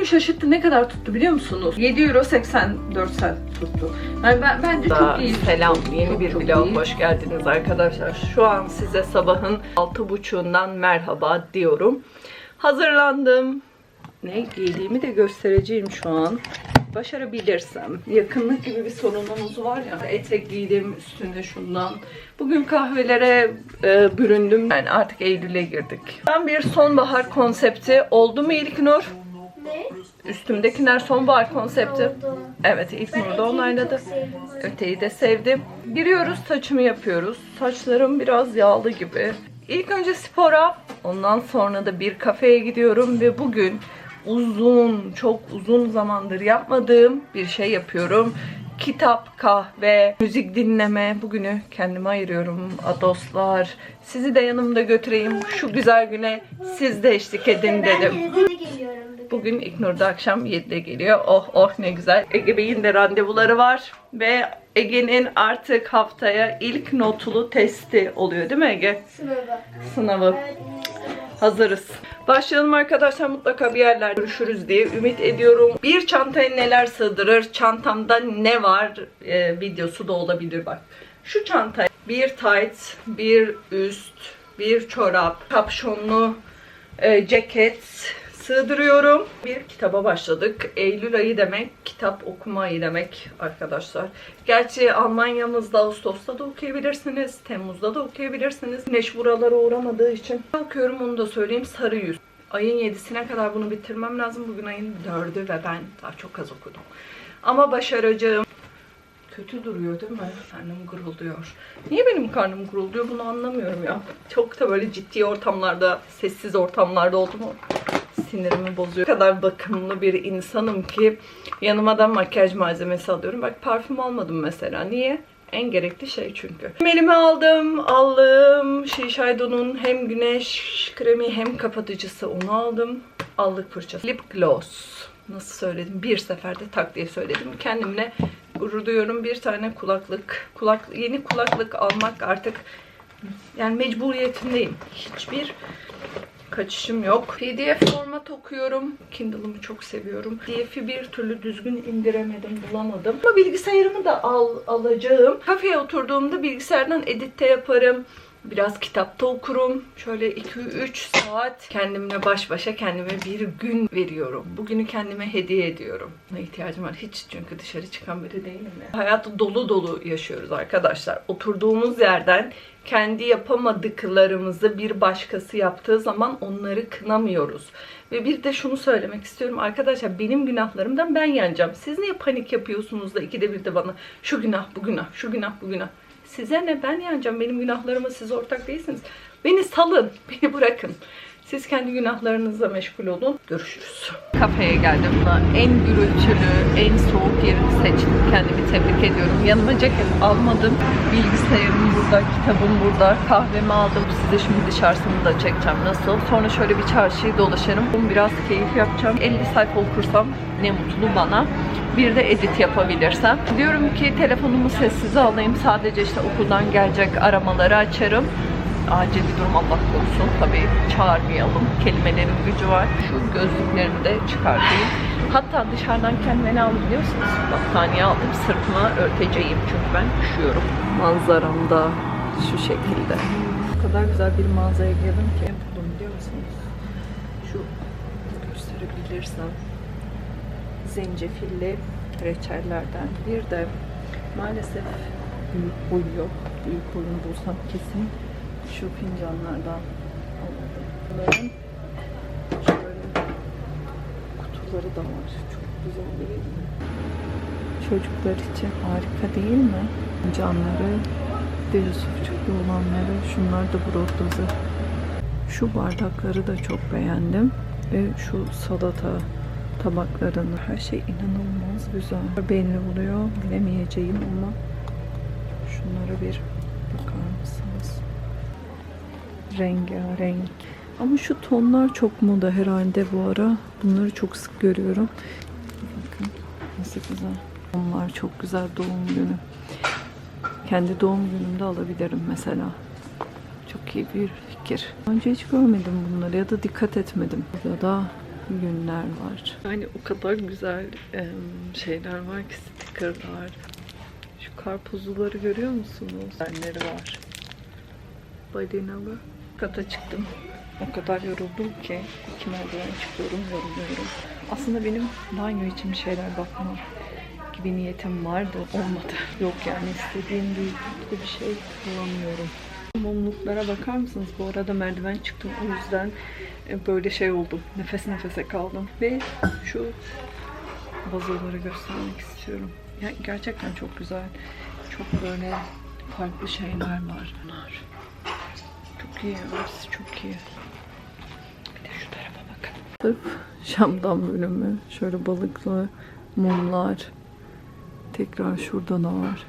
bugün şaşırttı. Ne kadar tuttu biliyor musunuz? 7 euro 84 cent tuttu. Yani ben, bence çok iyi. Selam. Yeni Çok, bir çok vlog. iyi. Hoş geldiniz arkadaşlar. Şu an size sabahın 6.30'undan merhaba diyorum. Hazırlandım. Ne giydiğimi de göstereceğim şu an. Başarabilirsem. Yakınlık gibi bir sorunumuz var ya. Etek giydim üstünde şundan. Bugün kahvelere e, büründüm. Yani artık Eylül'e girdik. Ben bir sonbahar konsepti oldu mu İlknur? Ne? Üstümdekiler sonbahar konsepti. Evet da eteği onayladı. Öteyi de sevdim. Giriyoruz saçımı yapıyoruz. Saçlarım biraz yağlı gibi. İlk önce spora, ondan sonra da bir kafeye gidiyorum ve bugün uzun, çok uzun zamandır yapmadığım bir şey yapıyorum. Kitap, kahve, müzik dinleme. Bugünü kendime ayırıyorum. Adoslar. Sizi de yanımda götüreyim. Şu güzel güne siz de eşlik edin dedim. Bugün. Bugün İknur da akşam 7'de geliyor. Oh oh ne güzel. Ege Bey'in de randevuları var. Ve Ege'nin artık haftaya ilk notulu testi oluyor değil mi Ege? Sınava. Sınavı. Evet. Hazırız. Başlayalım arkadaşlar mutlaka bir yerler görüşürüz diye ümit ediyorum. Bir çantaya neler sığdırır, çantamda ne var e, videosu da olabilir bak. Şu çantaya bir tight, bir üst, bir çorap, kapşonlu e, ceket sığdırıyorum. Bir kitaba başladık. Eylül ayı demek, kitap okuma ayı demek arkadaşlar. Gerçi Almanya'mızda Ağustos'ta da okuyabilirsiniz. Temmuz'da da okuyabilirsiniz. Güneş buralara uğramadığı için. Okuyorum onu da söyleyeyim. Sarı yüz. Ayın 7'sine kadar bunu bitirmem lazım. Bugün ayın 4'ü ve ben daha çok az okudum. Ama başaracağım. Kötü duruyor değil mi? Karnım gurulduyor. Niye benim karnım gurulduyor bunu anlamıyorum ya. Çok da böyle ciddi ortamlarda, sessiz ortamlarda oldu mu sinirimi bozuyor. O kadar bakımlı bir insanım ki yanıma da makyaj malzemesi alıyorum. Bak parfüm almadım mesela. Niye? En gerekli şey çünkü. Elime aldım. Aldım. Shiseido'nun hem güneş kremi hem kapatıcısı onu aldım. Allık fırçası. Lip gloss. Nasıl söyledim? Bir seferde tak diye söyledim. Kendimle gurur duyuyorum. Bir tane kulaklık. Kulak, yeni kulaklık almak artık yani mecburiyetindeyim. Hiçbir kaçışım yok. PDF format okuyorum. Kindle'ımı çok seviyorum. PDF'i bir türlü düzgün indiremedim, bulamadım. Ama bilgisayarımı da al, alacağım. Kafeye oturduğumda bilgisayardan editte yaparım. Biraz kitapta okurum. Şöyle 2-3 saat kendimle baş başa kendime bir gün veriyorum. Bugünü kendime hediye ediyorum. Buna ihtiyacım var. Hiç çünkü dışarı çıkan biri değilim ya. Hayatı dolu dolu yaşıyoruz arkadaşlar. Oturduğumuz yerden kendi yapamadıklarımızı bir başkası yaptığı zaman onları kınamıyoruz. Ve bir de şunu söylemek istiyorum arkadaşlar benim günahlarımdan ben yanacağım. Siz niye panik yapıyorsunuz da ikide bir de bana şu günah bu günah şu günah bu günah. Size ne ben yanacağım benim günahlarıma siz ortak değilsiniz. Beni salın beni bırakın. Siz kendi günahlarınızla meşgul olun. Görüşürüz. Kafeye geldim. En gürültülü, en soğuk yerini seçtim. Kendimi tebrik ediyorum. Yanıma ceket almadım. Bilgisayarım burada, kitabım burada. Kahvemi aldım. Size şimdi dışarısını da çekeceğim. Nasıl? Sonra şöyle bir çarşıyı dolaşırım. Biraz keyif yapacağım. 50 sayfa okursam ne mutlu bana. Bir de edit yapabilirsem. Diyorum ki telefonumu sessize alayım. Sadece işte okuldan gelecek aramaları açarım acil bir durum Allah korusun tabii çağırmayalım. Kelimelerin gücü var. Şu gözlüklerimi de çıkartayım. Hatta dışarıdan kendime ne aldım biliyorsunuz? Battaniye aldım. Sırtıma örteceğim çünkü ben üşüyorum. Manzaram da şu şekilde. O kadar güzel bir manzaraya girdim ki. Ne buldum biliyor musunuz? Şu gösterebilirsem zencefilli reçellerden. Bir de maalesef büyük boy yok. Büyük boyunu bulsam kesin şu fincanlardan alırdım. Bunların şöyle kutuları da var. Çok güzel değil mi? Çocuklar için harika değil mi? Fincanları, de Yusufçuklu olanları, şunlar da brodozu. Şu bardakları da çok beğendim. Ve şu salata tabaklarını. Her şey inanılmaz güzel. Belli oluyor. Bilemeyeceğim ama şunlara bir bakar mısınız? rengarenk. Ama şu tonlar çok moda herhalde bu ara. Bunları çok sık görüyorum. Bakın nasıl güzel. Onlar çok güzel doğum günü. Kendi doğum günümde alabilirim mesela. Çok iyi bir fikir. Önce hiç görmedim bunları ya da dikkat etmedim. Ya da günler var. Yani o kadar güzel şeyler var ki stickerlar. Şu karpuzluları görüyor musunuz? Benleri var. Balinalı. Kata çıktım. O kadar yoruldum ki iki merdiven çıkıyorum, yoruluyorum. Aslında benim banyo için bir şeyler bakma gibi niyetim vardı. Olmadı. Yok yani istediğim büyüklükte bir şey bulamıyorum. Mumluklara bakar mısınız? Bu arada merdiven çıktım. O yüzden böyle şey oldum. Nefes nefese kaldım. Ve şu vazoları göstermek istiyorum. Ya, gerçekten çok güzel. Çok böyle farklı şeyler var. Bunlar. Çok iyi. Hepsi çok iyi. Bir de şu tarafa bakın. Sırf Şam'dan bölümü. Şöyle balıklı mumlar. Tekrar şurada da var.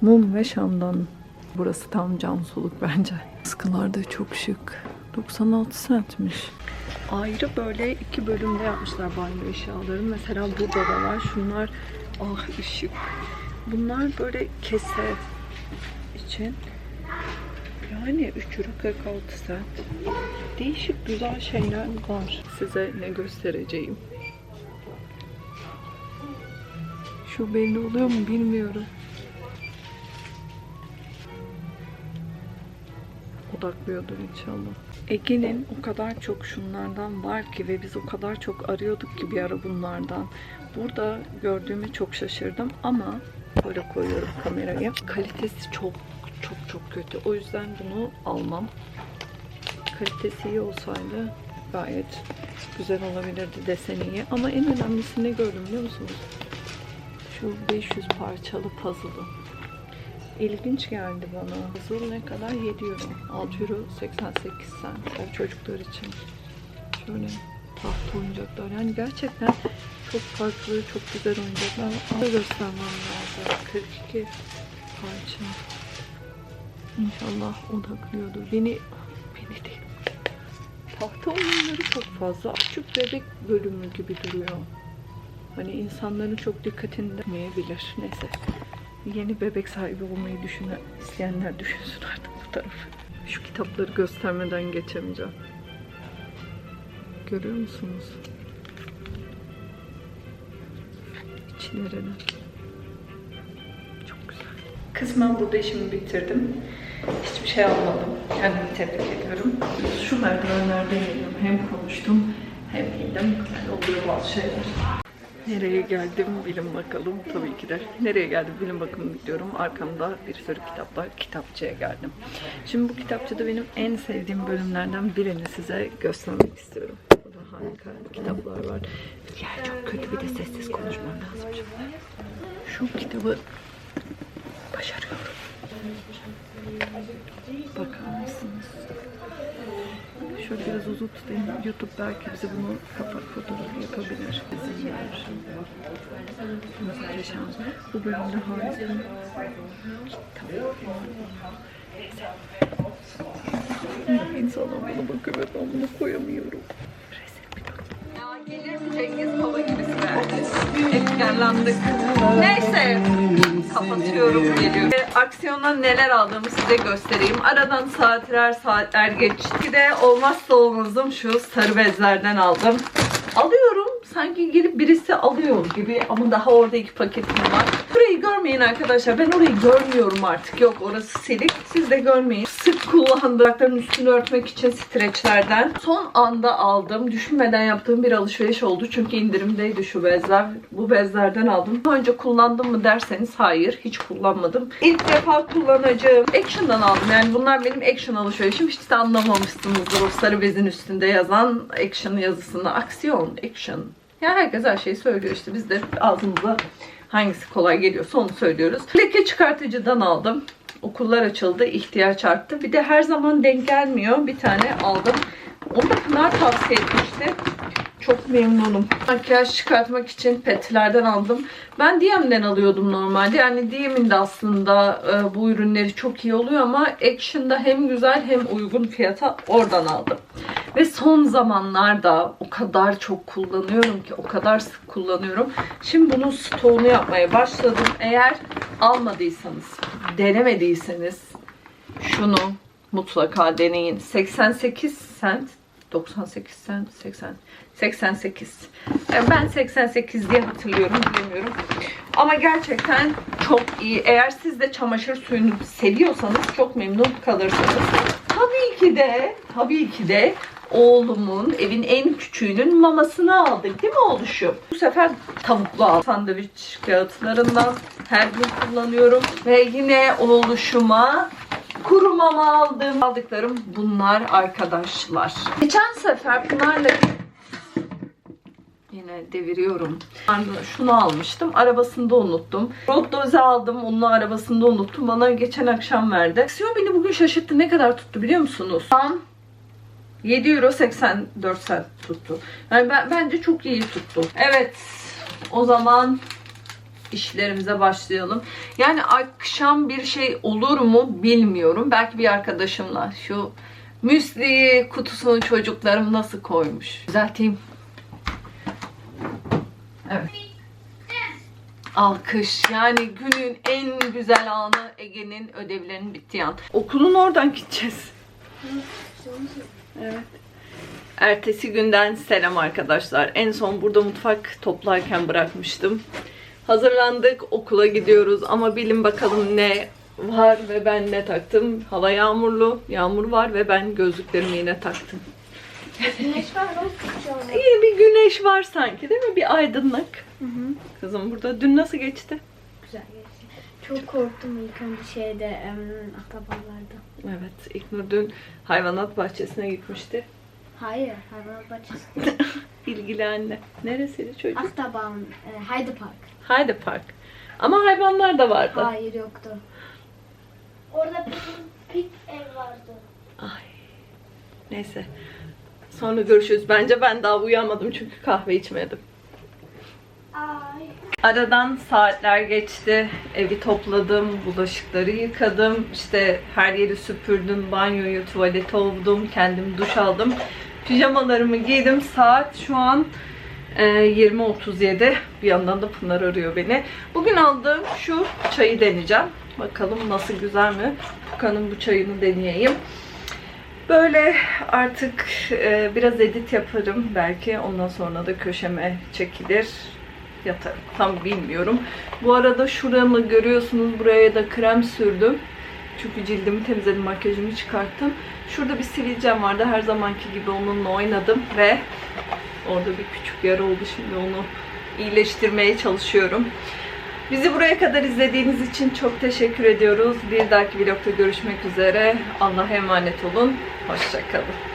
Mum ve Şam'dan. Burası tam can soluk bence. Askılar da çok şık. 96 centmiş. Ayrı böyle iki bölümde yapmışlar banyo eşyalarını. Mesela burada da var. Şunlar ah ışık. Bunlar böyle kese için. Yani 3 euro 46 cent. Değişik güzel şeyler var. Size ne göstereceğim. Şu belli oluyor mu bilmiyorum. Odaklıyordur inşallah. Ege'nin o kadar çok şunlardan var ki ve biz o kadar çok arıyorduk ki bir ara bunlardan. Burada gördüğüme çok şaşırdım ama böyle koyuyorum kamerayı. Kalitesi çok çok çok kötü. O yüzden bunu almam. Kalitesi iyi olsaydı gayet güzel olabilirdi deseni iyi. Ama en önemlisi ne gördüm biliyor musunuz? Şu 500 parçalı puzzle'ı. İlginç geldi bana. Puzzle ne kadar? 7 euro. 6 euro 88 cent. Yani çocuklar için. Şöyle tahta oyuncaklar. Yani gerçekten çok farklı, çok güzel oyuncaklar. Ama göstermem lazım. 42 parça. İnşallah odaklıyordur. Beni, beni değil. Tahta oyunları çok fazla. Küçük bebek bölümü gibi duruyor. Hani insanların çok dikkatini çekmeyebilir. Neyse. Yeni bebek sahibi olmayı düşünen isteyenler düşünsün artık bu tarafı. Şu kitapları göstermeden geçemeyeceğim. Görüyor musunuz? İçlerini. Çok güzel. Kısmen burada işimi bitirdim. Hiçbir şey almadım. Kendimi tebrik ediyorum. Şu merdivenlerde geliyorum. Hem konuştum hem indim. Yani oluyor bazı şeyler. Nereye geldim bilin bakalım tabii ki de. Nereye geldim bilin bakalım diyorum. Arkamda bir sürü kitaplar. Kitapçıya geldim. Şimdi bu kitapçıda benim en sevdiğim bölümlerden birini size göstermek istiyorum. Burada harika kitaplar var. Yer çok kötü bir de sessiz konuşmam lazım. Şu kitabı başarıyorum. Bakar mısınız? Şöyle biraz uzun tutayım. YouTube belki bize bunu kapak fotoğrafı yapabilir. İzinler. Muhteşem. Bu bölümde harika. Neyse. İnsana buna bakıyor ve ben bunu koyamıyorum. Ya gelir Cengiz Baba gibisine. Efkarlandık. Neyse. Kapatıyorum geliyorum. E, Aksiyondan neler aldığımı size göstereyim. Aradan saatler saatler geçti. Bir de olmazsa olmazım şu sarı bezlerden aldım. Alıyorum. Sanki gelip birisi alıyor gibi ama daha orada iki paketim var. Burayı görmeyin arkadaşlar. Ben orayı görmüyorum artık. Yok orası silik. Siz de görmeyin. Sık kullandığım ayakların üstünü örtmek için streçlerden. Son anda aldım. Düşünmeden yaptığım bir alışveriş oldu. Çünkü indirimdeydi şu bezler. Bu bezlerden aldım. Daha önce kullandım mı derseniz hayır. Hiç kullanmadım. İlk defa kullanacağım. Action'dan aldım. Yani bunlar benim Action alışverişim. Hiç de anlamamışsınızdır o sarı bezin üstünde yazan Action yazısını. Aksiyon, Action. Ya herkes her şeyi söylüyor işte. Biz de ağzımıza hangisi kolay geliyorsa onu söylüyoruz. Leke çıkartıcıdan aldım. Okullar açıldı, ihtiyaç arttı. Bir de her zaman denk gelmiyor. Bir tane aldım. Onu da Pınar tavsiye etmişti. Çok memnunum. Makyaj çıkartmak için petlerden aldım. Ben DM'den alıyordum normalde. Yani DM'in de aslında e, bu ürünleri çok iyi oluyor ama Action'da hem güzel hem uygun fiyata oradan aldım. Ve son zamanlarda o kadar çok kullanıyorum ki, o kadar sık kullanıyorum. Şimdi bunun stoğunu yapmaya başladım. Eğer almadıysanız, denemediyseniz şunu mutlaka deneyin. 88 cent 98 sen 80 88. Yani ben 88 diye hatırlıyorum bilemiyorum. Ama gerçekten çok iyi. Eğer siz de çamaşır suyunu seviyorsanız çok memnun kalırsınız. Tabii ki de, tabii ki de oğlumun evin en küçüğünün mamasını aldık değil mi oğluşum? Bu sefer tavuklu aldım. Sandviç kağıtlarından her gün kullanıyorum. Ve yine oğluşuma kuru mama aldım. Aldıklarım bunlar arkadaşlar. Geçen sefer Pınar'la Yine deviriyorum. Şunu almıştım. Arabasında unuttum. Road doze aldım. Onun arabasında unuttum. Bana geçen akşam verdi. Aksiyon beni bugün şaşırttı. Ne kadar tuttu biliyor musunuz? Tam 7 euro 84 cent tuttu. Yani ben, bence çok iyi tuttu. Evet. O zaman işlerimize başlayalım. Yani akşam bir şey olur mu bilmiyorum. Belki bir arkadaşımla şu müsli kutusunu çocuklarım nasıl koymuş. Düzelteyim. Evet. Alkış. Yani günün en güzel anı Ege'nin ödevlerinin bittiği an. Okulun oradan gideceğiz. Evet. Ertesi günden selam arkadaşlar. En son burada mutfak toplarken bırakmıştım. Hazırlandık, okula gidiyoruz ama bilin bakalım ne var ve ben ne taktım. Hava yağmurlu, yağmur var ve ben gözlüklerimi yine taktım. Güneş var mı? İyi bir güneş var sanki değil mi? Bir aydınlık. Kızım burada dün nasıl geçti? Güzel geçti. Çok korktum ilk önce şeyde em, ataballarda. Evet, İlknur dün hayvanat bahçesine gitmişti. Hayır, hayvanat bahçesi. İlgili anne. Neresiydi çocuk? Aktaban, e, Hyde Park. Haydi Park. Ama hayvanlar da vardı. Hayır yoktu. Orada bir pik ev vardı. Ay. Neyse. Sonra görüşürüz. Bence ben daha uyanmadım çünkü kahve içmedim. Ay. Aradan saatler geçti. Evi topladım, bulaşıkları yıkadım. işte her yeri süpürdüm, banyoyu, tuvaleti ovdum, kendim duş aldım. Pijamalarımı giydim. Saat şu an e, 20.37. Bir yandan da Pınar arıyor beni. Bugün aldığım şu çayı deneyeceğim. Bakalım nasıl güzel mi? Furkan'ın bu çayını deneyeyim. Böyle artık e, biraz edit yaparım belki. Ondan sonra da köşeme çekilir yatarım. Tam bilmiyorum. Bu arada şuramı görüyorsunuz. Buraya da krem sürdüm. Çünkü cildimi temizledim, makyajımı çıkarttım. Şurada bir sivilcem vardı. Her zamanki gibi onunla oynadım ve orada bir küçük yara oldu. Şimdi onu iyileştirmeye çalışıyorum. Bizi buraya kadar izlediğiniz için çok teşekkür ediyoruz. Bir dahaki vlogda görüşmek üzere. Allah'a emanet olun. Hoşçakalın.